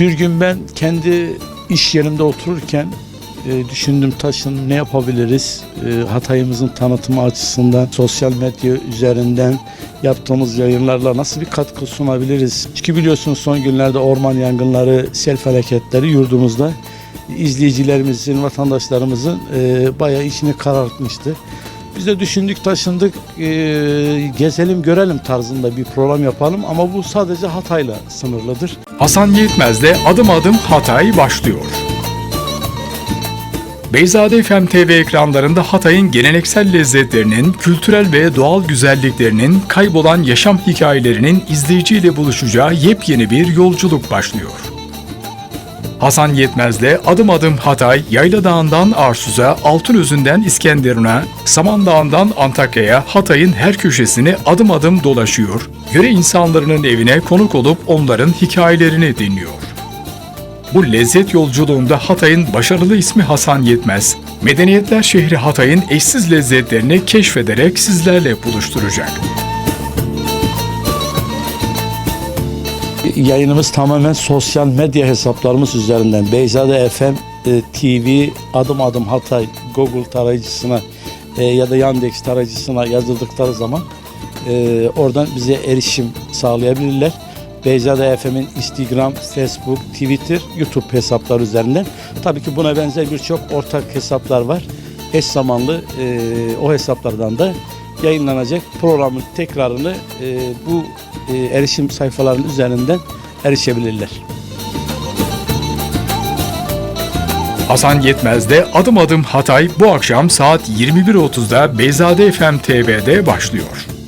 Bir gün ben kendi iş yerimde otururken e, düşündüm taşın ne yapabiliriz? E, Hatay'ımızın tanıtımı açısından sosyal medya üzerinden yaptığımız yayınlarla nasıl bir katkı sunabiliriz? Çünkü biliyorsunuz son günlerde orman yangınları, sel felaketleri yurdumuzda izleyicilerimizin, vatandaşlarımızın e, bayağı içini karartmıştı. Biz de düşündük, taşındık, e, gezelim, görelim tarzında bir program yapalım ama bu sadece Hatay'la sınırlıdır. Hasan Yetmez'le adım adım Hatay başlıyor. Beyzade FM TV ekranlarında Hatay'ın geleneksel lezzetlerinin, kültürel ve doğal güzelliklerinin, kaybolan yaşam hikayelerinin izleyiciyle buluşacağı yepyeni bir yolculuk başlıyor. Hasan Yetmez'le adım adım Hatay, Yayla Dağı'ndan Arsuz'a, Altınözü'nden İskenderun'a, Saman Dağı'ndan Antakya'ya Hatay'ın her köşesini adım adım dolaşıyor, yöre insanlarının evine konuk olup onların hikayelerini dinliyor. Bu lezzet yolculuğunda Hatay'ın başarılı ismi Hasan Yetmez, medeniyetler şehri Hatay'ın eşsiz lezzetlerini keşfederek sizlerle buluşturacak. Yayınımız tamamen sosyal medya hesaplarımız üzerinden. Beyzade FM e, TV adım adım Hatay Google tarayıcısına e, ya da Yandex tarayıcısına yazıldıkları zaman e, oradan bize erişim sağlayabilirler. Beyzade FM'in Instagram, Facebook, Twitter, YouTube hesapları üzerinden. Tabii ki buna benzer birçok ortak hesaplar var. Eş zamanlı e, o hesaplardan da yayınlanacak programın tekrarını e, bu e, erişim sayfalarının üzerinden erişebilirler. Hasan Yetmez'de adım adım Hatay bu akşam saat 21.30'da Beyzade FM TV'de başlıyor.